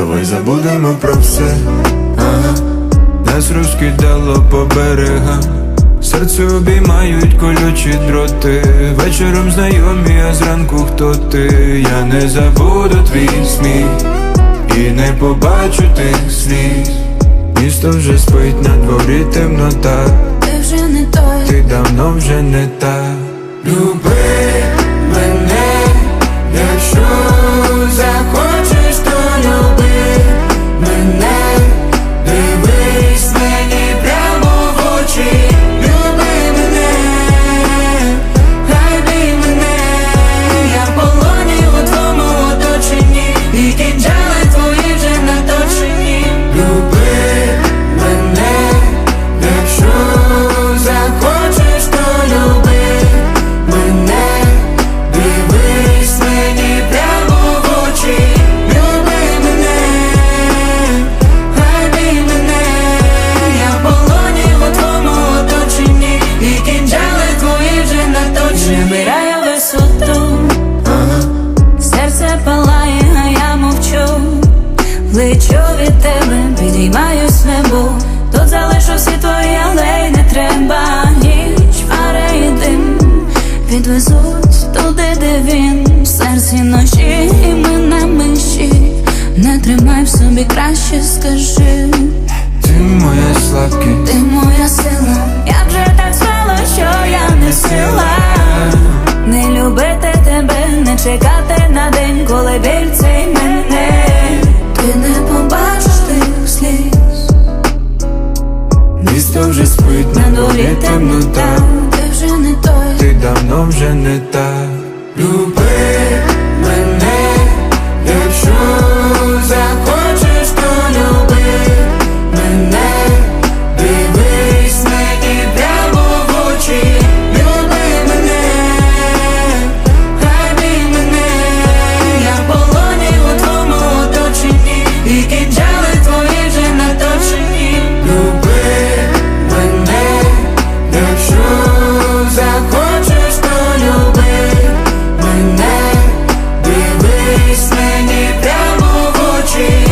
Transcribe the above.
ми забудемо про все. Ага. Нас розкидало по берегам. Серце обіймають колючі дроти. Вечором знайомі, а зранку хто ти? Я не забуду твій сміх і не побачу тих сліз. Місто вже спить на дворі темнота. Ти вже не той, Ти давно вже не та Лечу від тебе, підіймаюсь в небо. Тут залишу всі твої алеї, не треба ніч, фари і дим Підвезуть туди, де він в серці ночі, і ми на миші. Не тримай в собі краще, скажи, Ти моя слабкість. ти моя сила. Як же так стало, що я не сила Не любити тебе, не чекати на день, коли біль Місто country